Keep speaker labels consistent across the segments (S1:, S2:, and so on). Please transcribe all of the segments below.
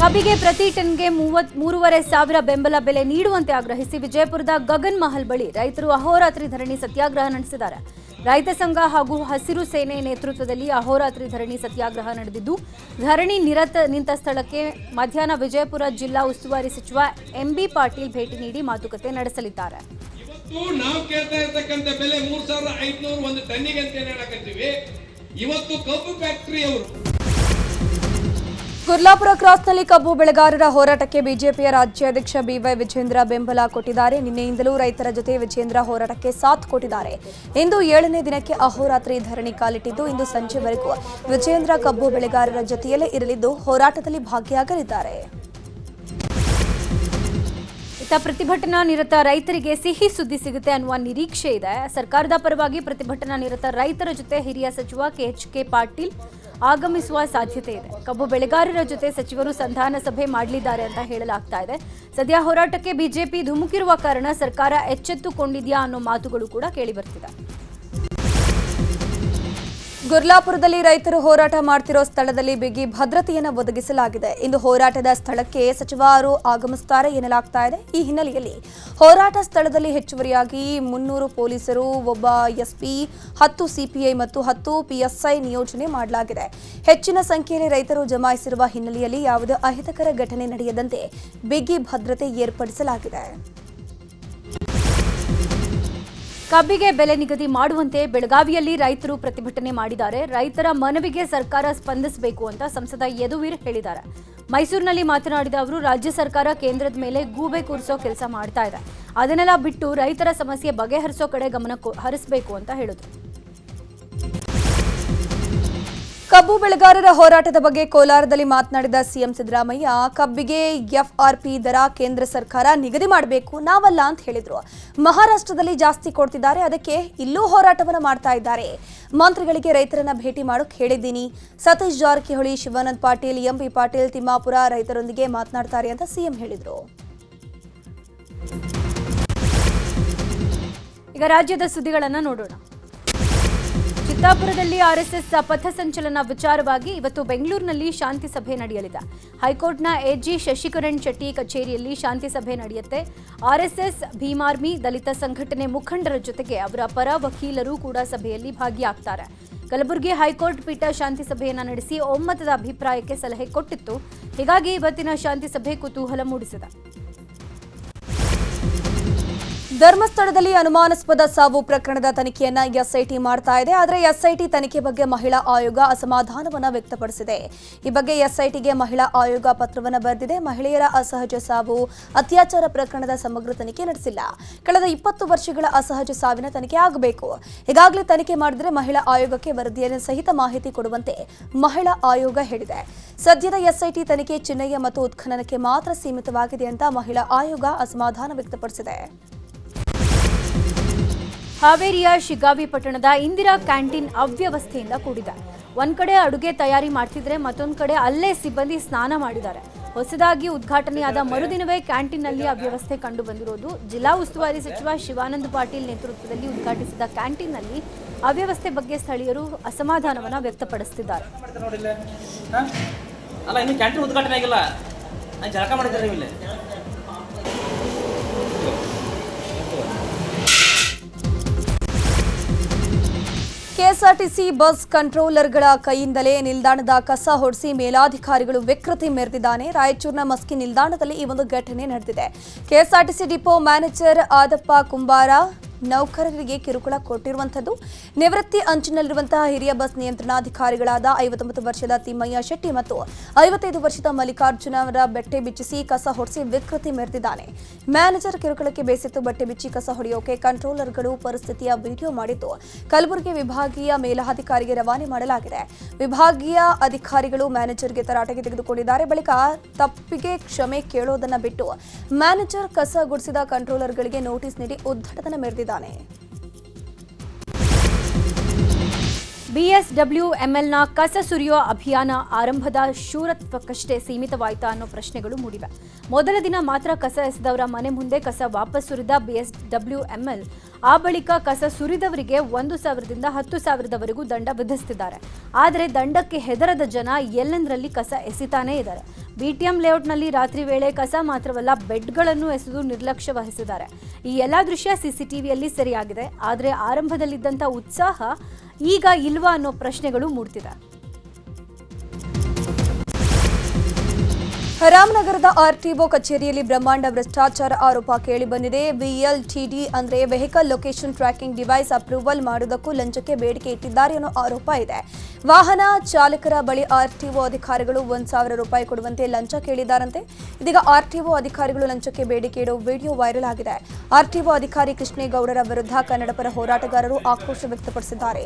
S1: ಕಬ್ಬಿಗೆ ಪ್ರತಿ ಟನ್ಗೆ ಮೂವತ್ ಮೂರುವರೆ ಸಾವಿರ ಬೆಂಬಲ ಬೆಲೆ ನೀಡುವಂತೆ ಆಗ್ರಹಿಸಿ ವಿಜಯಪುರದ ಗಗನ್ ಮಹಲ್ ಬಳಿ ರೈತರು ಅಹೋರಾತ್ರಿ ಧರಣಿ ಸತ್ಯಾಗ್ರಹ ನಡೆಸಿದ್ದಾರೆ. ರೈತ ಸಂಘ ಹಾಗೂ ಹಸಿರು ಸೇನೆ ನೇತೃತ್ವದಲ್ಲಿ ಅಹೋರಾತ್ರಿ ಧರಣಿ ಸತ್ಯಾಗ್ರಹ ನಡೆದಿದ್ದು, ಧರಣಿ ನಿರತ ನಿಂತ ಸ್ಥಳಕ್ಕೆ ಮಧ್ಯಾಹ್ನ ವಿಜಯಪುರ ಜಿಲ್ಲಾ ಉಸ್ತುವಾರಿ ಸಚಿವ ಎಂಬಿ ಪಾಟೀಲ್ ಭೇಟಿ ನೀಡಿ ಮಾತುಕತೆ ನಡೆಸಲಿದ್ದಾರೆ.
S2: ನಾವು ಕೇಳ್ತಾ ಬೆಲೆ ಮೂರ್ ಸಾವಿರದ ಐದ್ನೂರು ಒಂದು ಟನ್ನಿಗೆ ಅಂತ ಹೇಳಕತ್ತೀವಿ? ಇವತ್ತು ಕಬ್ಬು ಫ್ಯಾಕ್ಟರಿ ಅವರು
S3: ಕುರ್ಲಾಪುರ ಕ್ರಾಸ್ನಲ್ಲಿ ಕಬ್ಬು ಬೆಳೆಗಾರರ ಹೋರಾಟಕ್ಕೆ ಬಿಜೆಪಿಯ ರಾಜ್ಯಾಧ್ಯಕ್ಷ ಬಿವೈ ವಿಜೇಂದ್ರ ಬೆಂಬಲ ಕೊಟ್ಟಿದ್ದಾರೆ. ನಿನ್ನೆಯಿಂದಲೂ ರೈತರ ಜೊತೆ ವಿಜೇಂದ್ರ ಹೋರಾಟಕ್ಕೆ ಸಾಥ್ ಕೊಟ್ಟಿದ್ದಾರೆ. ಇಂದು ಏಳನೇ ದಿನಕ್ಕೆ ಅಹೋರಾತ್ರಿ ಧರಣಿ ಕಾಲಿಟ್ಟಿದ್ದು ಇಂದು ಸಂಜೆವರೆಗೂ ವಿಜೇಂದ್ರ ಕಬ್ಬು ಬೆಳೆಗಾರರ ಜೊತೆಯಲ್ಲೇ ಇರಲಿದ್ದು ಹೋರಾಟದಲ್ಲಿ ಭಾಗಿಯಾಗಲಿದ್ದಾರೆ.
S1: ಇತ್ತ ಪ್ರತಿಭಟನಾ ನಿರತ ರೈತರಿಗೆ ಸಿಹಿ ಸುದ್ದಿ ಸಿಗುತ್ತೆ ಅನ್ನುವ ನಿರೀಕ್ಷೆ ಇದೆ. ಸರ್ಕಾರದ ಪರವಾಗಿ ಪ್ರತಿಭಟನಾ ನಿರತ ರೈತರ ಜೊತೆ ಹಿರಿಯ ಸಚಿವ ಕೆಎಚ್ ಕೆ ಪಾಟೀಲ್ ಆಗಮಿಸುವ ಸಾಧ್ಯತೆ ಇದೆ. ಕಬ್ಬು ಬೆಳೆಗಾರರ ಜೊತೆ ಸಚಿವರು ಸಂಧಾನ ಸಭೆ ಮಾಡಲಿದ್ದಾರೆ ಅಂತ ಹೇಳಲಾಗ್ತಾ ಇದೆ. ಸದ್ಯ ಹೋರಾಟಕ್ಕೆ ಬಿಜೆಪಿ ಧುಮುಕಿರುವ ಕಾರಣ ಸರ್ಕಾರ ಎಚ್ಚೆತ್ತುಕೊಂಡಿದೆಯಾ ಅನ್ನೋ ಮಾತುಗಳು ಕೂಡ ಕೇಳಿಬರ್ತಿದೆ
S3: ಗುರ್ಲಾಪುರದಲ್ಲಿ ರೈತರು ಹೋರಾಟ ಮಾಡ್ತಿರೋ ಸ್ಥಳದಲ್ಲಿ ಬಿಗಿ ಭದ್ರತೆಯನ್ನು ಒದಗಿಸಲಾಗಿದೆ. ಇಂದು ಹೋರಾಟದ ಸ್ಥಳಕ್ಕೆ ಸಚಿವರು ಆಗಮಿಸುತ್ತಾರೆ ಎನ್ನಲಾಗ್ತಾ ಇದೆ. ಈ ಹಿನ್ನೆಲೆಯಲ್ಲಿ ಹೋರಾಟ ಸ್ಥಳದಲ್ಲಿ ಹೆಚ್ಚುವರಿಯಾಗಿ ಮುನ್ನೂರು ಪೊಲೀಸರು, ಒಬ್ಬ ಎಸ್ಪಿ, ಹತ್ತು ಸಿಪಿಐ ಮತ್ತು ಹತ್ತು ಪಿಎಸ್ಐ ನಿಯೋಜನೆ ಮಾಡಲಾಗಿದೆ. ಹೆಚ್ಚಿನ ಸಂಖ್ಯೆಯಲ್ಲಿ ರೈತರು ಜಮಾಯಿಸಿರುವ ಹಿನ್ನೆಲೆಯಲ್ಲಿ ಯಾವುದೇ ಅಹಿತಕರ ಘಟನೆ ನಡೆಯದಂತೆ ಬಿಗಿ ಭದ್ರತೆ ಏರ್ಪಡಿಸಲಾಗಿದೆ.
S1: ಕಬ್ಬಿಗೆ ಬೆಲೆ ನಿಗದಿ ಮಾಡುವಂತೆ ಬೆಳಗಾವಿಯಲ್ಲಿ ರೈತರು ಪ್ರತಿಭಟನೆ ಮಾಡಿದ್ದಾರೆ. ರೈತರ ಮನವಿಗೆ ಸರ್ಕಾರ ಸ್ಪಂದಿಸಬೇಕು ಅಂತ ಸಂಸದ ಯದುವೀರ್ ಹೇಳಿದ್ದಾರೆ. ಮೈಸೂರಿನಲ್ಲಿ ಮಾತನಾಡಿದ ಅವರು, ರಾಜ್ಯ ಸರ್ಕಾರ ಕೇಂದ್ರದ ಮೇಲೆ ಗೂಬೆ ಕೂರಿಸೋ ಕೆಲಸ ಮಾಡ್ತಾ ಇದೆ. ಅದನ್ನೆಲ್ಲ ಬಿಟ್ಟು ರೈತರ ಸಮಸ್ಯೆ ಬಗೆಹರಿಸೋ ಕಡೆ ಗಮನ ಹರಿಸಬೇಕು ಅಂತ ಹೇಳಿದ್ರು.
S3: ಕಬ್ಬು ಬೆಳೆಗಾರರ ಹೋರಾಟದ ಬಗ್ಗೆ ಕೋಲಾರದಲ್ಲಿ ಮಾತನಾಡಿದ ಸಿಎಂ ಸಿದ್ದರಾಮಯ್ಯ ಕಬ್ಬಿಗೆ ಎಫ್ಆರ್ಪಿ ದರ ಕೇಂದ್ರ ಸರ್ಕಾರ ನಿಗದಿ ಮಾಡಬೇಕು, ನಾವಲ್ಲ ಅಂತ ಹೇಳಿದ್ರು. ಮಹಾರಾಷ್ಟ್ರದಲ್ಲಿ ಜಾಸ್ತಿ ಕೊಡ್ತಿದ್ದಾರೆ, ಅದಕ್ಕೆ ಇಲ್ಲೂ ಹೋರಾಟವನ್ನು ಮಾಡ್ತಾ ಇದ್ದಾರೆ. ಮಂತ್ರಿಗಳಿಗೆ ರೈತರನ್ನ ಭೇಟಿ ಮಾಡೋಕೆ ಹೇಳಿದ್ದೀನಿ. ಸತೀಶ್ ಜಾರಕಿಹೊಳಿ, ಶಿವಾನಂದ್ ಪಾಟೀಲ್ ಎಂಪಿ ಪಾಟೀಲ್, ತಿಮ್ಮಾಪುರ ರೈತರೊಂದಿಗೆ ಮಾತನಾಡ್ತಾರೆ ಅಂತ ಸಿಎಂ ಹೇಳಿದರು.
S1: ಈಗ ರಾಜ್ಯದ ಸುದ್ದಿಗಳನ್ನು ನೋಡೋಣ. ಚಿತ್ತಾಪುರದಲ್ಲಿ ಆರ್ಎಸ್ಎಸ್ ಪಥಸಂಚಲನ ವಿಚಾರವಾಗಿ ಇವತ್ತು ಬೆಂಗಳೂರಿನಲ್ಲಿ ಶಾಂತಿ ಸಭೆ ನಡೆಯಲಿದೆ. ಹೈಕೋರ್ಟ್ನ ಎಜಿ ಶಶಿಕರಣ್ ಶೆಟ್ಟಿ ಕಚೇರಿಯಲ್ಲಿ ಶಾಂತಿ ಸಭೆ ನಡೆಯುತ್ತೆ. ಆರ್ಎಸ್ಎಸ್ ಭೀಮಾರ್ಮಿ ದಲಿತ ಸಂಘಟನೆ ಮುಖಂಡರ ಜೊತೆಗೆ ಅವರ ಪರ ವಕೀಲರು ಕೂಡ ಸಭೆಯಲ್ಲಿ ಭಾಗಿಯಾಗ್ತಾರೆ. ಕಲಬುರಗಿ ಹೈಕೋರ್ಟ್ ಪೀಠ ಶಾಂತಿ ಸಭೆಯನ್ನು ನಡೆಸಿ ಒಮ್ಮತದ ಅಭಿಪ್ರಾಯಕ್ಕೆ ಸಲಹೆ ಕೊಟ್ಟಿತ್ತು. ಹೀಗಾಗಿ ಇವತ್ತಿನ ಶಾಂತಿ ಸಭೆ ಕುತೂಹಲ ಮೂಡಿಸಿದೆ.
S3: ಧರ್ಮಸ್ಥಳದಲ್ಲಿ ಅನುಮಾನಾಸ್ಪದ ಸಾವು ಪ್ರಕರಣದ ತನಿಖೆಯನ್ನ ಎಸ್ಐಟಿ ಮಾಡ್ತಾ ಇದೆ. ಆದರೆ ಎಸ್ಐಟಿ ತನಿಖೆ ಬಗ್ಗೆ ಮಹಿಳಾ ಆಯೋಗ ಅಸಮಾಧಾನವನ್ನ ವ್ಯಕ್ತಪಡಿಸಿದೆ. ಈ ಬಗ್ಗೆ ಎಸ್ಐಟಿಗೆ ಮಹಿಳಾ ಆಯೋಗ ಪತ್ರವನ್ನ ಬರೆದಿದೆ. ಮಹಿಳೆಯರ ಅಸಹಜ ಸಾವು ಅತ್ಯಾಚಾರ ಪ್ರಕರಣದ ಸಮಗ್ರ ತನಿಖೆ ನಡೆಸಿಲ್ಲ. ಕಳೆದ ಇಪ್ಪತ್ತು ವರ್ಷಗಳ ಅಸಹಜ ಸಾವಿನ ತನಿಖೆ ಆಗಬೇಕು. ಈಗಾಗಲೇ ತನಿಖೆ ಮಾಡಿದರೆ ಮಹಿಳಾ ಆಯೋಗಕ್ಕೆ ವರದಿಯನ್ನು ಸಹಿತ ಮಾಹಿತಿ ಕೊಡುವಂತೆ ಮಹಿಳಾ ಆಯೋಗ ಹೇಳಿದೆ. ಸದ್ಯದ ಎಸ್ಐಟಿ ತನಿಖೆ ಚಿನ್ನಯ್ಯ ಮತ್ತು ಉತ್ಖನನಕ್ಕೆ ಮಾತ್ರ ಸೀಮಿತವಾಗಿದೆ ಅಂತ ಮಹಿಳಾ ಆಯೋಗ ಅಸಮಾಧಾನ ವ್ಯಕ್ತಪಡಿಸಿದೆ.
S1: ಹಾವೇರಿಯ ಶಿಗಾವಿ ಪಟ್ಟಣದ ಇಂದಿರಾ ಕ್ಯಾಂಟೀನ್ ಅವ್ಯವಸ್ಥೆಯಿಂದ ಕೂಡಿದೆ. ಒಂದ್ ಕಡೆ ಅಡುಗೆ ತಯಾರಿ ಮಾಡ್ತಿದ್ರೆ ಮತ್ತೊಂದ್ ಕಡೆ ಅಲ್ಲೇ ಸಿಬ್ಬಂದಿ ಸ್ನಾನ ಮಾಡಿದ್ದಾರೆ. ಹೊಸದಾಗಿ ಉದ್ಘಾಟನೆಯಾದ ಮರುದಿನವೇ ಕ್ಯಾಂಟೀನ್ನಲ್ಲಿ ಅವ್ಯವಸ್ಥೆ ಕಂಡು ಬಂದಿರೋದು ಜಿಲ್ಲಾ ಉಸ್ತುವಾರಿ ಸಚಿವ ಶಿವಾನಂದ ಪಾಟೀಲ್ ನೇತೃತ್ವದಲ್ಲಿ ಉದ್ಘಾಟಿಸಿದ ಕ್ಯಾಂಟೀನ್ನಲ್ಲಿ ಅವ್ಯವಸ್ಥೆ ಬಗ್ಗೆ ಸ್ಥಳೀಯರು ಅಸಮಾಧಾನವನ್ನ ವ್ಯಕ್ತಪಡಿಸುತ್ತಿದ್ದಾರೆ?
S4: ಅಲ್ಲ, ಇನ್ನು ಕ್ಯಾಂಟೀನ್ ಉದ್ಘಾಟನೆ ಆಗಿಲ್ಲ. ಜಳಕ ಮಾಡಿದ್ದಾರೆ
S3: ಕೆಎಸ್ಆರ್ಟಿಸಿ ಬಸ್ ಕಂಟ್ರೋಲರ್ಗಳ ಕೈಯಿಂದಲೇ ನಿಲ್ದಾಣದ ಕಸ ಹೊಡೆಸಿ ಮೇಲಾಧಿಕಾರಿಗಳು ವಿಕೃತಿ ಮೆರೆದಿದ್ದಾನೆ. ರಾಯಚೂರಿನ ಮಸ್ಕಿ ನಿಲ್ದಾಣದಲ್ಲಿ ಈ ಒಂದು ಘಟನೆ ನಡೆದಿದೆ. ಕೆಎಸ್ಆರ್ಟಿಸಿ ಡಿಪೋ ಮ್ಯಾನೇಜರ್ ಆದಪ್ಪ ಕುಂಬಾರ ನೌಕರರಿಗೆ ಕಿರುಕುಳ ಕೊಟ್ಟಿರುವಂಥದ್ದು. ನಿವೃತ್ತಿ ಅಂಚಿನಲ್ಲಿರುವಂತಹ ಹಿರಿಯ ಬಸ್ ನಿಯಂತ್ರಣಾಧಿಕಾರಿಗಳಾದ ಐವತ್ತೊಂಬತ್ತು ವರ್ಷದ ತಿಮ್ಮಯ್ಯ ಶೆಟ್ಟಿ ಮತ್ತು ಐವತ್ತೈದು ವರ್ಷದ ಮಲ್ಲಿಕಾರ್ಜುನ ಅವರ ಬಟ್ಟೆ ಬಿಚ್ಚಿಸಿ ಕಸ ಹೊಡೆಸಿ ವಿಕೃತಿ ಮೆರೆದಿದ್ದಾನೆ. ಮ್ಯಾನೇಜರ್ ಕಿರುಕುಳಕ್ಕೆ ಬೇಸತ್ತು, ಬಟ್ಟೆ ಬಿಚ್ಚಿ ಕಸ ಹೊಡೆಯೋಕೆ ಕಂಟ್ರೋಲರ್ಗಳು ಪರಿಸ್ಥಿತಿಯ ವಿಡಿಯೋ ಮಾಡಿದ್ದು ಕಲಬುರಗಿ ವಿಭಾಗೀಯ ಮೇಲಾಧಿಕಾರಿಗೆ ರವಾನೆ ಮಾಡಲಾಗಿದೆ. ವಿಭಾಗೀಯ ಅಧಿಕಾರಿಗಳು ಮ್ಯಾನೇಜರ್ಗೆ ತರಾಟೆಗೆ ತೆಗೆದುಕೊಂಡಿದ್ದಾರೆ. ಬಳಿಕ ತಪ್ಪಿಗೆ ಕ್ಷಮೆ ಕೇಳೋದನ್ನ ಬಿಟ್ಟು ಮ್ಯಾನೇಜರ್ ಕಸ ಗುಡಿಸಿದ ಕಂಟ್ರೋಲರ್ಗಳಿಗೆ ನೋಟಿಸ್ ನೀಡಿ ಉದ್ದಟತನ ಮೆರೆದಿದ್ದಾನೆ
S1: ಬಿಎಸ್ಡಬ್ಲ್ಯೂ ಎಂಎಲ್ನ ಕಸ ಸುರಿಯೋ ಅಭಿಯಾನ ಆರಂಭದ ಶೂರತ್ವಕ್ಕಷ್ಟೇ ಸೀಮಿತವಾಯಿತಾ ಅನ್ನೋ ಪ್ರಶ್ನೆಗಳು ಮೂಡಿವೆ. ಮೊದಲ ದಿನ ಮಾತ್ರ ಕಸ ಎಸೆದವರ ಮನೆ ಮುಂದೆ ಕಸ ವಾಪಸ್ ಸುರಿದ ಬಿಎಸ್ಡಬ್ಲ್ಯೂ ಎಂಎಲ್ ಆ ಬಳಿಕ ಕಸ ಸುರಿದವರಿಗೆ ಒಂದು ಸಾವಿರದಿಂದ ಹತ್ತು ಸಾವಿರದವರೆಗೂ ದಂಡ ವಿಧಿಸುತ್ತಿದ್ದಾರೆ ಆದರೆ ದಂಡಕ್ಕೆ ಹೆದರದ ಜನ ಎಲ್ಲೆಂದರಲ್ಲಿ ಕಸ ಎಸಿತಾನೇ ಇದ್ದಾರೆ. ಬಿಟಿಎಂ ಲೇಔಟ್ನಲ್ಲಿ ರಾತ್ರಿ ವೇಳೆ ಕಸ ಮಾತ್ರವಲ್ಲ, ಬೆಡ್ಗಳನ್ನು ಎಸೆದು ನಿರ್ಲಕ್ಷ್ಯ ವಹಿಸಿದ್ದಾರೆ. ಈ ಎಲ್ಲ ದೃಶ್ಯ ಸಿಸಿಟಿವಿಯಲ್ಲಿ ಸರಿಯಾಗಿದೆ. ಆದರೆ ಆರಂಭದಲ್ಲಿದ್ದಂಥ ಉತ್ಸಾಹ ಈಗ ಇಲ್ವಾ ಅನ್ನೋ ಪ್ರಶ್ನೆಗಳು ಮೂಡ್ತಿದೆ.
S3: ರಾಮನಗರದ ಆರ್ಟಿಒ ಕಚೇರಿಯಲ್ಲಿ ಬ್ರಹ್ಮಾಂಡ ಭ್ರಷ್ಟಾಚಾರ ಆರೋಪ ಕೇಳಿಬಂದಿದೆ ವಿಎಲ್ಟಿಡಿ ಅಂದ್ರೆ vehicle location tracking device approval ಮಾಡುವುದಕ್ಕೂ ಲಂಚಕ್ಕೆ ಬೇಡಿಕೆ ಇಟ್ಟಿದ್ದಾರೆ ಅನ್ನೋ ಆರೋಪ ಇದೆ. ವಾಹನ ಚಾಲಕರ ಬಳಿ ಆರ್ಟಿಒ ಅಧಿಕಾರಿಗಳು ಒಂದ್ ಸಾವಿರ ರೂಪಾಯಿ ಕೊಡುವಂತೆ ಲಂಚ ಕೇಳಿದ್ದಾರಂತೆ. ಇದೀಗ ಆರ್ಟಿಒ ಅಧಿಕಾರಿಗಳು ಲಂಚಕ್ಕೆ ಬೇಡಿಕೆ ಇಡೋ ವಿಡಿಯೋ ವೈರಲ್ ಆಗಿದೆ. ಆರ್ಟಿಒ ಅಧಿಕಾರಿ ಕೃಷ್ಣೇಗೌಡರ ವಿರುದ್ಧ ಕನ್ನಡಪರ ಹೋರಾಟಗಾರರು ಆಕ್ರೋಶ ವ್ಯಕ್ತಪಡಿಸಿದ್ದಾರೆ.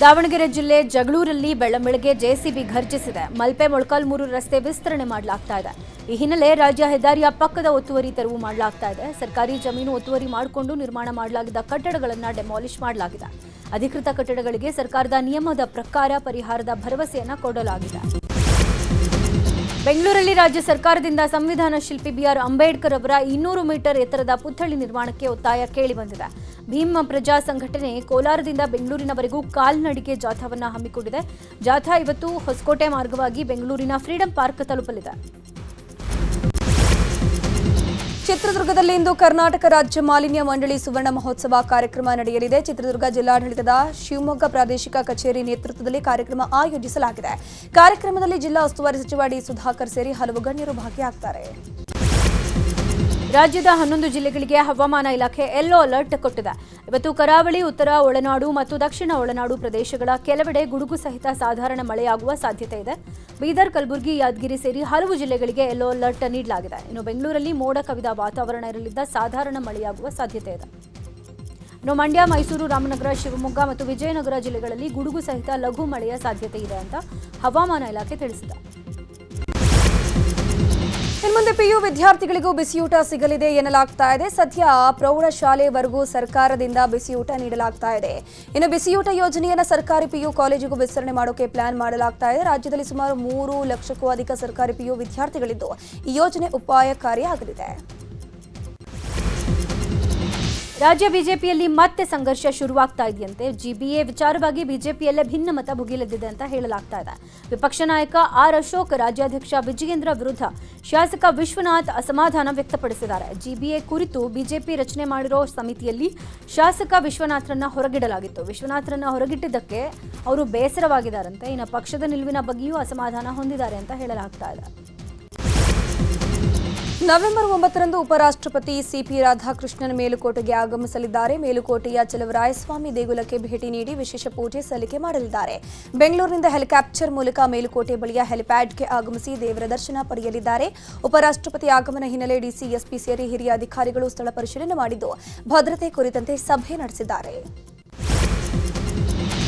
S1: ದಾವಣಗೆರೆ ಜಿಲ್ಲೆ ಜಗಳೂರಲ್ಲಿ ಬೆಳ್ಳಂಬೆಳಗ್ಗೆ ಜೆಸಿಬಿ ಘರ್ಜಿಸಿದೆ. ಮಲ್ಪೆ ಮೊಳಕಾಲ್ಮೂರು ರಸ್ತೆ ವಿಸ್ತರಣೆ ಮಾಡಲಾಗ್ತಾ ಇದೆ. ಈ ಹಿನ್ನೆಲೆ ರಾಜ್ಯ ಹೆದ್ದಾರಿಯ ಪಕ್ಕದ ಒತ್ತುವರಿ ತೆರವು ಮಾಡಲಾಗ್ತಾ ಇದೆ. ಸರ್ಕಾರಿ ಜಮೀನು ಒತ್ತುವರಿ ಮಾಡಿಕೊಂಡು ನಿರ್ಮಾಣ ಮಾಡಲಾಗಿದ್ದ ಕಟ್ಟಡಗಳನ್ನು ಡೆಮಾಲಿಷ್ ಮಾಡಲಾಗಿದೆ. ಅಧಿಕೃತ ಕಟ್ಟಡಗಳಿಗೆ ಸರ್ಕಾರದ ನಿಯಮದ ಪ್ರಕಾರ ಪರಿಹಾರದ ಭರವಸೆಯನ್ನ ಕೊಡಲಾಗಿದೆ. ಬೆಂಗಳೂರಲ್ಲಿ ರಾಜ್ಯ ಸರ್ಕಾರದಿಂದ ಸಂವಿಧಾನ ಶಿಲ್ಪಿ ಬಿಆರ್ ಅಂಬೇಡ್ಕರ್ ಅವರ ಇನ್ನೂರು ಮೀಟರ್ ಎತ್ತರದ ಪುತ್ಥಳಿ ನಿರ್ಮಾಣಕ್ಕೆ ಒತ್ತಾಯ ಕೇಳಿಬಂದಿದೆ ಭೀಮ ಪ್ರಜಾ ಸಂಘಟನೆ ಕೋಲಾರದಿಂದ ಬೆಂಗಳೂರಿನವರೆಗೂ ಕಾಲ್ನಡಿಗೆ ಜಾಥಾವನ್ನು ಹಮ್ಮಿಕೊಂಡಿದೆ. ಜಾಥಾ ಇವತ್ತು ಹೊಸಕೋಟೆ ಮಾರ್ಗವಾಗಿ ಬೆಂಗಳೂರಿನ ಫ್ರೀಡಂ ಪಾರ್ಕ್ ತಲುಪಲಿದೆ.
S3: ಚಿತ್ರದುರ್ಗದಲ್ಲಿ ಇಂದು ಕರ್ನಾಟಕ ರಾಜ್ಯ ಮಾಲಿನ್ಯ ಮಂಡಳಿ ಸುವರ್ಣ ಮಹೋತ್ಸವ ಕಾರ್ಯಕ್ರಮ ನಡೆಯಲಿದೆ. ಚಿತ್ರದುರ್ಗ ಜಿಲ್ಲಾಡಳಿತದ ಶಿವಮೊಗ್ಗ ಪ್ರಾದೇಶಿಕ ಕಚೇರಿ ನೇತೃತ್ವದಲ್ಲಿ ಕಾರ್ಯಕ್ರಮ ಆಯೋಜಿಸಲಾಗಿದೆ. ಕಾರ್ಯಕ್ರಮದಲ್ಲಿ ಜಿಲ್ಲಾ ಉಸ್ತುವಾರಿ ಸಚಿವ ಡಿ ಸುಧಾಕರ್ ಸೇರಿ ಹಲವು ಗಣ್ಯರು ಭಾಗಿಯಾಗ್ತಾರೆ.
S1: ರಾಜ್ಯದ ಹನ್ನೊಂದು ಜಿಲ್ಲೆಗಳಿಗೆ ಹವಾಮಾನ ಇಲಾಖೆ ಯೆಲ್ಲೋ ಅಲರ್ಟ್ ಕೊಟ್ಟಿದೆ. ಇವತ್ತು ಕರಾವಳಿ, ಉತ್ತರ ಒಳನಾಡು ಮತ್ತು ದಕ್ಷಿಣ ಒಳನಾಡು ಪ್ರದೇಶಗಳ ಕೆಲವೆಡೆ ಗುಡುಗು ಸಹಿತ ಸಾಧಾರಣ ಮಳೆಯಾಗುವ ಸಾಧ್ಯತೆ ಇದೆ. ಬೀದರ್, ಕಲಬುರಗಿ, ಯಾದಗಿರಿ ಸೇರಿ ಹಲವು ಜಿಲ್ಲೆಗಳಿಗೆ ಯೆಲ್ಲೋ ಅಲರ್ಟ್ ನೀಡಲಾಗಿದೆ. ಇನ್ನು ಬೆಂಗಳೂರಲ್ಲಿ ಮೋಡ ಕವಿದ ವಾತಾವರಣ ಇರಲಿದ್ದ ಸಾಧಾರಣ ಮಳೆಯಾಗುವ ಸಾಧ್ಯತೆ ಇದೆ. ಇನ್ನು ಮಂಡ್ಯ, ಮೈಸೂರು, ರಾಮನಗರ, ಶಿವಮೊಗ್ಗ ಮತ್ತು ವಿಜಯನಗರ ಜಿಲ್ಲೆಗಳಲ್ಲಿ ಗುಡುಗು ಸಹಿತ ಲಘು ಮಳೆಯ ಸಾಧ್ಯತೆ ಇದೆ ಅಂತ ಹವಾಮಾನ ಇಲಾಖೆ ತಿಳಿಸಿದೆ.
S3: ಇನ್ಮುಂದೆ ಪಿಯು ವಿದ್ಯಾರ್ಥಿಗಳಿಗೂ ಬಿಸಿಯೂಟ ಸಿಗಲಿದೆ ಎನ್ನಲಾಗ್ತಾ ಇದೆ. ಸದ್ಯ ಪ್ರೌಢಶಾಲೆವರೆಗೂ ಸರ್ಕಾರದಿಂದ ಬಿಸಿಯೂಟ ನೀಡಲಾಗ್ತಾ ಇದೆ. ಇನ್ನು ಬಿಸಿಯೂಟ ಯೋಜನೆಯನ್ನು ಸರ್ಕಾರಿ ಪಿಯು ಕಾಲೇಜಿಗೂ ವಿಸ್ತರಣೆ ಮಾಡೋಕೆ ಪ್ಲಾನ್ ಮಾಡಲಾಗ್ತಾ ಇದೆ. ರಾಜ್ಯದಲ್ಲಿ ಸುಮಾರು ಮೂರು ಲಕ್ಷಕ್ಕೂ ಅಧಿಕ ಸರ್ಕಾರಿ ಪಿಯು ವಿದ್ಯಾರ್ಥಿಗಳಿದ್ದು ಈ ಯೋಜನೆ ಉಪಾಯಕಾರಿಯಾಗಲಿದೆ.
S1: ರಾಜ್ಯ ಬಿಜೆಪಿಯಲ್ಲಿ ಮತ್ತೆ ಸಂಘರ್ಷ ಶುರುವಾಗ್ತಾ ಇದೆಯಂತೆ. ಜಿಬಿಎ ವಿಚಾರವಾಗಿ ಬಿಜೆಪಿಯಲ್ಲೇ ಭಿನ್ನಮತ ಭುಗಿಲೆದ್ದಿದೆ ಅಂತ ಹೇಳಲಾಗ್ತಾ ಇದೆ. ವಿಪಕ್ಷ ನಾಯಕ ಆರ್ ಅಶೋಕ್, ರಾಜ್ಯಾಧ್ಯಕ್ಷ ವಿಜಯೇಂದ್ರ ವಿರುದ್ಧ ಶಾಸಕ ವಿಶ್ವನಾಥ್ ಅಸಮಾಧಾನ ವ್ಯಕ್ತಪಡಿಸಿದ್ದಾರೆ. ಜಿಬಿಎ ಕುರಿತು ಬಿಜೆಪಿ ರಚನೆ ಮಾಡಿರೋ ಸಮಿತಿಯಲ್ಲಿ ಶಾಸಕ ವಿಶ್ವನಾಥ್ರನ್ನ ಹೊರಗಿಡಲಾಗಿತ್ತು. ವಿಶ್ವನಾಥ್ರನ್ನ ಹೊರಗಿಟ್ಟಿದ್ದಕ್ಕೆ ಅವರು ಬೇಸರವಾಗಿದ್ದಾರಂತೆ. ಇನ್ನು ಪಕ್ಷದ ನಿಲುವಿನ ಬಗ್ಗೆಯೂ ಅಸಮಾಧಾನ ಹೊಂದಿದ್ದಾರೆ ಅಂತ ಹೇಳಲಾಗ್ತಾ ಇದೆ.
S3: ನವೆಂಬರ್ ಒಂಬತ್ತರಂದು ಉಪರಾಷ್ಟ್ರಪತಿ ಸಿಪಿ ರಾಧಾಕೃಷ್ಣನ್ ಮೇಲುಕೋಟೆಗೆ ಆಗಮಿಸಲಿದ್ದಾರೆ. ಮೇಲುಕೋಟೆಯ ಚಲವರಾಯಸ್ವಾಮಿ ದೇಗುಲಕ್ಕೆ ಭೇಟಿ ನೀಡಿ ವಿಶೇಷ ಪೂಜೆ ಸಲ್ಲಿಕೆ ಮಾಡಲಿದ್ದಾರೆ. ಬೆಂಗಳೂರಿನಿಂದ ಹೆಲಿಕಾಪ್ಟರ್ ಮೂಲಕ ಮೇಲುಕೋಟೆ ಬಳಿಯ ಹೆಲಿಪ್ಯಾಡ್ಗೆ ಆಗಮಿಸಿ ದೇವರ ದರ್ಶನ ಪಡೆಯಲಿದ್ದಾರೆ. ಉಪರಾಷ್ಟ್ರಪತಿ ಆಗಮನ ಹಿನ್ನೆಲೆ ಡಿಸಿ ಎಸ್ಪಿ ಸೇರಿ ಹಿರಿಯ ಅಧಿಕಾರಿಗಳು ಸ್ಥಳ ಪರಿಶೀಲನೆ ಮಾಡಿದ್ದು, ಭದ್ರತೆ ಕುರಿತಂತೆ ಸಭೆ ನಡೆಸಿದ್ದಾರೆ.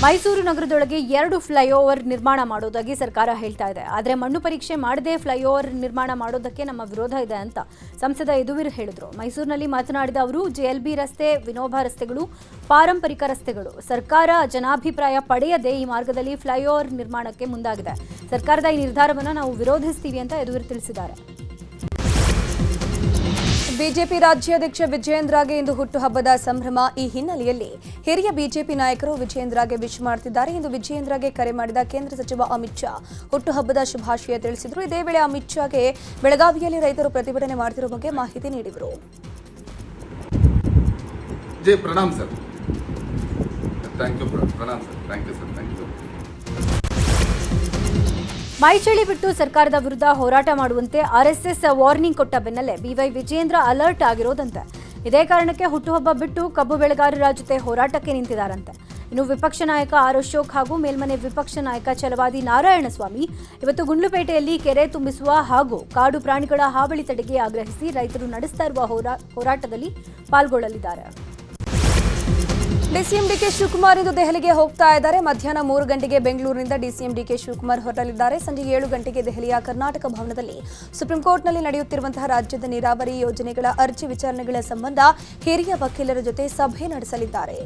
S1: ಮೈಸೂರು ನಗರದೊಳಗೆ ಎರಡು ಫ್ಲೈಓವರ್ ನಿರ್ಮಾಣ ಮಾಡೋದಾಗಿ ಸರ್ಕಾರ ಹೇಳ್ತಾ ಇದೆ. ಆದರೆ ಮಣ್ಣು ಪರೀಕ್ಷೆ ಮಾಡದೇ ಫ್ಲೈಓವರ್ ನಿರ್ಮಾಣ ಮಾಡೋದಕ್ಕೆ ನಮ್ಮ ವಿರೋಧ ಇದೆ ಅಂತ ಸಂಸದ ಯದುವೀರ್ ಹೇಳಿದರು. ಮೈಸೂರಿನಲ್ಲಿ ಮಾತನಾಡಿದ ಅವರು ಜೆಎಲ್ಬಿ ರಸ್ತೆ, ವಿನೋಬ ರಸ್ತೆಗಳು, ಪಾರಂಪರಿಕ ರಸ್ತೆಗಳು. ಸರ್ಕಾರ ಜನಾಭಿಪ್ರಾಯ ಪಡೆಯದೆ ಈ ಮಾರ್ಗದಲ್ಲಿ ಫ್ಲೈಓವರ್ ನಿರ್ಮಾಣಕ್ಕೆ ಮುಂದಾಗಿದೆ. ಸರ್ಕಾರದ ಈ ನಿರ್ಧಾರವನ್ನು ನಾವು ವಿರೋಧಿಸ್ತೀವಿ ಅಂತ ಯದುವೀರ್ ತಿಳಿಸಿದ್ದಾರೆ.
S3: ಬಿಜೆಪಿ ರಾಜ್ಯಾಧ್ಯಕ್ಷ ವಿಜಯೇಂದ್ರಗೆ ಇಂದು ಹುಟ್ಟುಹಬ್ಬದ ಸಂಭ್ರಮ. ಈ ಹಿನ್ನೆಲೆಯಲ್ಲಿ ಹಿರಿಯ ಬಿಜೆಪಿ ನಾಯಕರು ವಿಜಯೇಂದ್ರಗೆ ವಿಶ್ ಮಾಡುತ್ತಿದ್ದಾರೆ ಇಂದು ವಿಜಯೇಂದ್ರಗೆ ಕರೆ ಮಾಡಿದ ಕೇಂದ್ರ ಸಚಿವ ಅಮಿತ್ ಶಾ ಹುಟ್ಟುಹಬ್ಬದ ಶುಭಾಶಯ ತಿಳಿಸಿದರು. ಇದೇ ವೇಳೆ ಅಮಿತ್ ಶಾಗೆ ಬೆಳಗಾವಿಯಲ್ಲಿ ರೈತರು ಪ್ರತಿಭಟನೆ ಮಾಡುತ್ತಿರುವ ಬಗ್ಗೆ ಮಾಹಿತಿ ನೀಡಿದರು.
S1: ಮೈಚಳಿ ಬಿಟ್ಟು ಸರ್ಕಾರದ ವಿರುದ್ಧ ಹೋರಾಟ ಮಾಡುವಂತೆ ಆರ್ಎಸ್ಎಸ್ ವಾರ್ನಿಂಗ್ ಕೊಟ್ಟ ಬೆನ್ನಲ್ಲೇ ಬಿವೈ ವಿಜೇಂದ್ರ ಅಲರ್ಟ್ ಆಗಿರೋದಂತೆ. ಇದೇ ಕಾರಣಕ್ಕೆ ಹುಟ್ಟುಹಬ್ಬ ಬಿಟ್ಟು ಕಬ್ಬು ಬೆಳೆಗಾರರ ಜೊತೆ ಹೋರಾಟಕ್ಕೆ ನಿಂತಿದ್ದಾರಂತೆ ಇನ್ನು ವಿಪಕ್ಷ ನಾಯಕ ಆರ್ ಅಶೋಕ್ ಹಾಗೂ ಮೇಲ್ಮನೆ ವಿಪಕ್ಷ ನಾಯಕ ಛಲವಾದಿ ನಾರಾಯಣಸ್ವಾಮಿ ಇವತ್ತು ಗುಂಡ್ಲುಪೇಟೆಯಲ್ಲಿ ಕೆರೆ ತುಂಬಿಸುವ ಹಾಗೂ ಕಾಡು ಪ್ರಾಣಿಗಳ ಹಾವಳಿ ತಡೆಗೆ ಆಗ್ರಹಿಸಿ ರೈತರು ನಡೆಸ್ತಾ ಇರುವ ಹೋರಾ- ಹೋರಾಟದಲ್ಲಿ ಪಾಲ್ಗೊಳ್ಳಲಿದ್ದಾರೆ.
S3: ಡಿಸಿಎಂ ಡಿಕೆ ಶಿವಕುಮಾರ್ ಇಂದು ದೆಹಲಿಗೆ ಹೋಗ್ತಾ ಇದ್ದಾರೆ. ಮಧ್ಯಾಹ್ನ ಮೂರು ಗಂಟೆಗೆ ಬೆಂಗಳೂರಿನಿಂದ ಡಿಸಿಎಂ ಡಿಕೆ ಶಿವಕುಮಾರ್ ಹೊರಟಲಿದ್ದಾರೆ ಸಂಜೆ ಏಳು ಗಂಟೆಗೆ ದೆಹಲಿಯ ಕರ್ನಾಟಕ ಭವನದಲ್ಲಿ ಸುಪ್ರೀಂ ಕೋರ್ಟ್ನಲ್ಲಿ ನಡೆಯುತ್ತಿರುವಂತಹ ರಾಜ್ಯದ ನೀರಾವರಿ ಯೋಜನೆಗಳ ಅರ್ಜಿ ವಿಚಾರಣೆಗಳ ಸಂಬಂಧ ಹಿರಿಯ ವಕೀಲರ ಜೊತೆ ಸಭೆ ನಡೆಸಲಿದ್ದಾರೆ.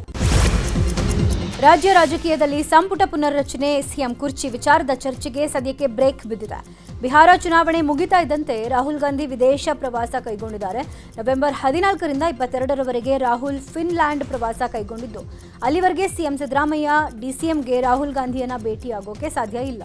S1: ರಾಜ್ಯ ರಾಜಕೀಯದಲ್ಲಿ ಸಂಪುಟ ಪುನರ್ರಚನೆ, ಸಿಎಂ ಕುರ್ಚಿ ವಿಚಾರದ ಚರ್ಚೆಗೆ ಸದ್ಯಕ್ಕೆ ಬ್ರೇಕ್ ಬಿದ್ದಿದೆ. ಬಿಹಾರ ಚುನಾವಣೆ ಮುಗಿತಾ ಇದ್ದಂತೆ ರಾಹುಲ್ ಗಾಂಧಿ ವಿದೇಶ ಪ್ರವಾಸ ಕೈಗೊಂಡಿದ್ದಾರೆ. ನವೆಂಬರ್ ಹದಿನಾಲ್ಕರಿಂದ ಇಪ್ಪತ್ತೆರಡರವರೆಗೆ ರಾಹುಲ್ ಫಿನ್ಲ್ಯಾಂಡ್ ಪ್ರವಾಸ ಕೈಗೊಂಡಿದ್ದು. ಅಲ್ಲಿವರೆಗೆ ಸಿಎಂ ಸಿದ್ದರಾಮಯ್ಯ ಡಿಸಿಎಂಗೆ ರಾಹುಲ್ ಗಾಂಧಿಯನ್ನ ಭೇಟಿಯಾಗೋಕೆ ಸಾಧ್ಯ ಇಲ್ಲ.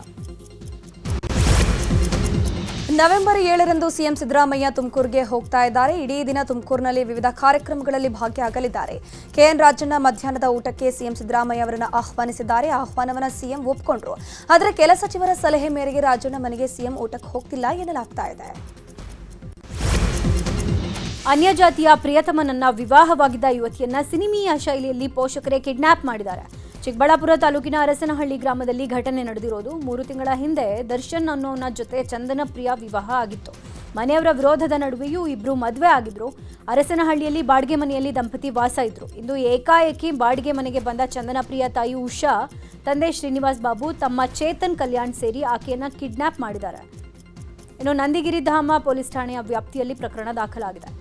S3: ನವೆಂಬರ್ ಏಳರಂದು ಸಿಎಂ ಸಿದ್ದರಾಮಯ್ಯ ತುಮಕೂರಿಗೆ ಹೋಗ್ತಾ ಇದ್ದಾರೆ. ಇಡೀ ದಿನ ತುಮಕೂರಿನಲ್ಲಿ ವಿವಿಧ ಕಾರ್ಯಕ್ರಮಗಳಲ್ಲಿ ಭಾಗಿಯಾಗಲಿದ್ದಾರೆ. ಕೆಎನ್ ರಾಜಣ್ಣ ಮಧ್ಯಾಹ್ನದ ಊಟಕ್ಕೆ ಸಿಎಂ ಸಿದ್ದರಾಮಯ್ಯ ಅವರನ್ನು ಆಹ್ವಾನಿಸಿದ್ದಾರೆ. ಆಹ್ವಾನವನ್ನು ಸಿಎಂ ಒಪ್ಪಿಕೊಂಡ್ರು ಆದರೆ ಕೆಲ ಸಚಿವರ ಸಲಹೆ ಮೇರೆಗೆ ರಾಜಣ್ಣ ಮನೆಗೆ ಸಿಎಂ ಊಟಕ್ಕೆ ಹೋಗ್ತಿಲ್ಲ ಎನ್ನಲಾಗ್ತಾ ಇದೆ.
S1: ಅನ್ಯ ಜಾತಿಯ ಪ್ರಿಯತಮನನ್ನ ವಿವಾಹವಾಗಿದ್ದ ಯುವತಿಯನ್ನ ಸಿನಿಮೀಯ ಶೈಲಿಯಲ್ಲಿ ಪೋಷಕರೇ ಕಿಡ್ನಾಪ್ ಮಾಡಿದ್ದಾರೆ. ಚಿಕ್ಕಬಳ್ಳಾಪುರ ತಾಲೂಕಿನ ಅರಸನಹಳ್ಳಿ ಗ್ರಾಮದಲ್ಲಿ ಘಟನೆ ನಡೆದಿರೋದು ಮೂರು ತಿಂಗಳ ಹಿಂದೆ ದರ್ಶನ್ ಅನ್ನೋನ ಜೊತೆ ಚಂದನ ಪ್ರಿಯ ವಿವಾಹ ಆಗಿತ್ತು. ಮನೆಯವರ ವಿರೋಧದ ನಡುವೆಯೂ ಇಬ್ರು ಮದುವೆ ಆಗಿದ್ರು. ಅರಸನಹಳ್ಳಿಯಲ್ಲಿ ಬಾಡಿಗೆ ಮನೆಯಲ್ಲಿ ದಂಪತಿ ವಾಸ ಇದ್ರು. ಇಂದು ಏಕಾಏಕಿ ಬಾಡಿಗೆ ಮನೆಗೆ ಬಂದ ಚಂದನ ಪ್ರಿಯ ತಾಯಿ ಉಷಾ, ತಂದೆ ಶ್ರೀನಿವಾಸ್ ಬಾಬು ತಮ್ಮ ಚೇತನ್ ಕಲ್ಯಾಣ್ ಸೇರಿ ಆಕೆಯನ್ನ ಕಿಡ್ನಾಪ್ ಮಾಡಿದ್ದಾರೆ. ಇನ್ನು ನಂದಿಗಿರಿ ಧಾಮ ಪೊಲೀಸ್ ಠಾಣೆಯ ವ್ಯಾಪ್ತಿಯಲ್ಲಿ ಪ್ರಕರಣ ದಾಖಲಾಗಿದೆ.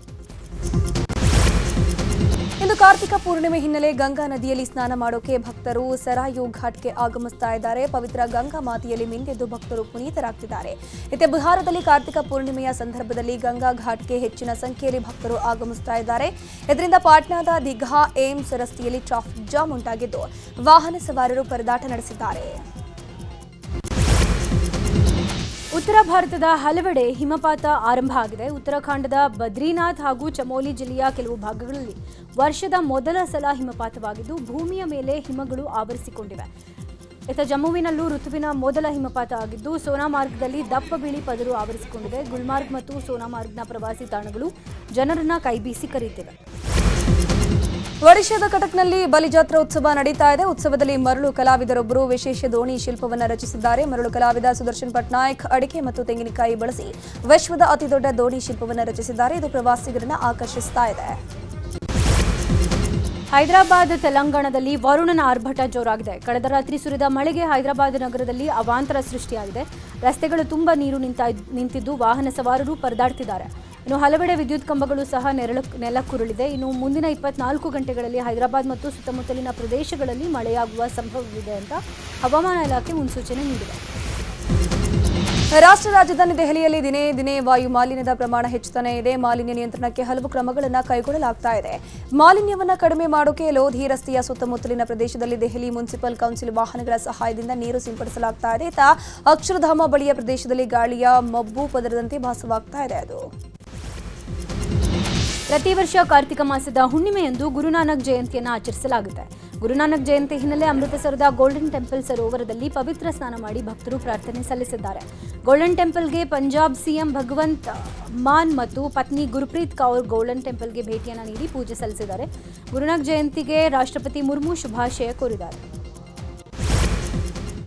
S3: ಇಂದು ಕಾರ್ತಿಕ ಪೂರ್ಣಿಮೆ ಹಿನ್ನೆಲೆ ಗಂಗಾ ನದಿಯಲ್ಲಿ ಸ್ನಾನ ಮಾಡೋಕೆ ಭಕ್ತರು ಸರಾಯು ಘಾಟ್ಗೆ ಆಗಮಿಸ್ತಾ ಇದ್ದಾರೆ. ಪವಿತ್ರ ಗಂಗಾ ಮಾತೆಯಲ್ಲಿ ಮಿಂದೆದ್ದು ಭಕ್ತರು ಪುನೀತರಾಗ್ತಿದ್ದಾರೆ. ಇತ್ತೆ ಬಿಹಾರದಲ್ಲಿ ಕಾರ್ತಿಕ ಪೂರ್ಣಿಮೆಯ ಸಂದರ್ಭದಲ್ಲಿ ಗಂಗಾ ಘಾಟ್ಗೆ ಹೆಚ್ಚಿನ ಸಂಖ್ಯೆಯಲ್ಲಿ ಭಕ್ತರು ಆಗಮಿಸ್ತಾ ಇದ್ದಾರೆ. ಇದರಿಂದ ಪಾಟ್ನಾದ ದಿಘಾ ಏಮ್ಸ್ ರಸ್ತೆಯಲ್ಲಿ ಟ್ರಾಫಿಕ್ ಜಾಮ್ ಉಂಟಾಗಿದ್ದು ವಾಹನ ಸವಾರರು ಪರದಾಟ ನಡೆಸಿದ್ದಾರೆ.
S1: ಉತ್ತರ ಭಾರತದ ಹಲವೆಡೆ ಹಿಮಪಾತ ಆರಂಭ ಆಗಿದೆ. ಉತ್ತರಾಖಂಡದ ಬದ್ರಿನಾಥ್ ಹಾಗೂ ಚಮೋಲಿ ಜಿಲ್ಲೆಯ ಕೆಲವು ಭಾಗಗಳಲ್ಲಿ ವರ್ಷದ ಮೊದಲ ಸಲ ಹಿಮಪಾತವಾಗಿದ್ದು, ಭೂಮಿಯ ಮೇಲೆ ಹಿಮಗಳು ಆವರಿಸಿಕೊಂಡಿವೆ. ಇತ್ತ ಜಮ್ಮುವಿನಲ್ಲೂ ಋತುವಿನ ಮೊದಲ ಹಿಮಪಾತ ಆಗಿದ್ದು, ಸೋನಾಮಾರ್ಗದಲ್ಲಿ ದಪ್ಪ ಬಿಳಿ ಪದರು ಆವರಿಸಿಕೊಂಡಿದೆ. ಗುಲ್ಮಾರ್ಗ್ ಮತ್ತು ಸೋನಾಮಾರ್ಗ್ನ ಪ್ರವಾಸಿ ತಾಣಗಳು ಜನರನ್ನ ಕೈಬೀಸಿ ಕರೆಯುತ್ತಿವೆ.
S3: ಒಡಿಶಾದ ಕಟಕ್ನಲ್ಲಿ ಬಲಿಜಾತ್ರಾ ಉತ್ಸವ ನಡೀತಾ ಇದೆ. ಉತ್ಸವದಲ್ಲಿ ಮರಳು ಕಲಾವಿದರೊಬ್ಬರು ವಿಶೇಷ ದೋಣಿ ಶಿಲ್ಪವನ್ನು ರಚಿಸಿದ್ದಾರೆ. ಮರಳು ಕಲಾವಿದ ಸುದರ್ಶನ್ ಪಟ್ನಾಯಕ್ ಅಡಿಕೆ ಮತ್ತು ತೆಂಗಿನಕಾಯಿ ಬಳಸಿ ವಿಶ್ವದ ಅತಿದೊಡ್ಡ ದೋಣಿ ಶಿಲ್ಪವನ್ನು ರಚಿಸಿದ್ದಾರೆ. ಇದು ಪ್ರವಾಸಿಗರನ್ನು ಆಕರ್ಷಿಸ್ತಾ ಇದೆ.
S1: ಹೈದರಾಬಾದ್ ತೆಲಂಗಾಣದಲ್ಲಿ ವರುಣನ ಆರ್ಭಟ ಜೋರಾಗಿದೆ. ಕಳೆದ ರಾತ್ರಿ ಸುರಿದ ಮಳೆಗೆ ಹೈದರಾಬಾದ್ ನಗರದಲ್ಲಿ ಅವಾಂತರ ಸೃಷ್ಟಿಯಾಗಿದೆ. ರಸ್ತೆಗಳು ತುಂಬಾ ನೀರು ನಿಂತ ನಿಂತಿದ್ದು ವಾಹನ ಸವಾರರು ಪರದಾಡ್ತಿದ್ದಾರೆ. ಇನ್ನು ಹಲವೆಡೆ ವಿದ್ಯುತ್ ಕಂಬಗಳು ಸಹ ನೆರಳು ನೆಲಕ್ಕುರುಳಿದೆ ಇನ್ನು ಮುಂದಿನ ಇಪ್ಪತ್ನಾಲ್ಕು ಗಂಟೆಗಳಲ್ಲಿ ಹೈದರಾಬಾದ್ ಮತ್ತು ಸುತ್ತಮುತ್ತಲಿನ ಪ್ರದೇಶಗಳಲ್ಲಿ ಮಳೆಯಾಗುವ ಸಂಭವವಿದೆ ಅಂತ ಹವಾಮಾನ ಇಲಾಖೆ ಮುನ್ಸೂಚನೆ ನೀಡಿದೆ.
S3: ರಾಷ್ಟ್ರ ರಾಜಧಾನಿ ದೆಹಲಿಯಲ್ಲಿ ದಿನೇ ದಿನೇ ವಾಯು ಮಾಲಿನ್ಯದ ಪ್ರಮಾಣ ಹೆಚ್ಚುತ್ತಾನೆ ಇದೆ. ಮಾಲಿನ್ಯ ನಿಯಂತ್ರಣಕ್ಕೆ ಹಲವು ಕ್ರಮಗಳನ್ನು ಕೈಗೊಳ್ಳಲಾಗ್ತಾ ಇದೆ. ಮಾಲಿನ್ಯವನ್ನು ಕಡಿಮೆ ಮಾಡೋಕೆ ಲೋಧಿ ರಸ್ತೆಯ ಸುತ್ತಮುತ್ತಲಿನ ಪ್ರದೇಶದಲ್ಲಿ ದೆಹಲಿ ಮುನ್ಸಿಪಲ್ ಕೌನ್ಸಿಲ್ ವಾಹನಗಳ ಸಹಾಯದಿಂದ ನೀರು ಸಿಂಪಡಿಸಲಾಗ್ತಾ ಇದೆ. ಅಕ್ಷರಧಾಮ ಬಳಿಯ ಪ್ರದೇಶದಲ್ಲಿ ಗಾಳಿಯ ಮಬ್ಬು ಪದರದಂತೆ ಭಾಸವಾಗ್ತಾ ಇದೆ ಅದು.
S1: ಪ್ರತಿ ವರ್ಷ ಕಾರ್ತಿಕ ಮಾಸದ ಹುಣ್ಣಿಮೆಯಂದು ಗುರುನಾನಕ್ ಜಯಂತಿಯನ್ನು ಆಚರಿಸಲಾಗುತ್ತೆ. ಗುರುನಾನಕ್ ಜಯಂತಿ ಹಿನ್ನೆಲೆ ಅಮೃತಸರದ ಗೋಲ್ಡನ್ ಟೆಂಪಲ್ ಸರೋವರದಲ್ಲಿ ಪವಿತ್ರ ಸ್ನಾನ ಮಾಡಿ ಭಕ್ತರು ಪ್ರಾರ್ಥನೆ ಸಲ್ಲಿಸಿದ್ದಾರೆ. ಗೋಲ್ಡನ್ ಟೆಂಪಲ್ಗೆ ಪಂಜಾಬ್ ಸಿಎಂ ಭಗವಂತ್ ಮಾನ್ ಮತ್ತು ಪತ್ನಿ ಗುರುಪ್ರೀತ್ ಕೌರ್ ಗೋಲ್ಡನ್ ಟೆಂಪಲ್ಗೆ ಭೇಟಿಯನ್ನು ನೀಡಿ ಪೂಜೆ ಸಲ್ಲಿಸಿದ್ದಾರೆ. ಗುರುನಾನಕ್ ಜಯಂತಿಗೆ ರಾಷ್ಟ್ರಪತಿ ಮುರ್ಮು ಶುಭಾಶಯ ಕೋರಿದ್ದಾರೆ.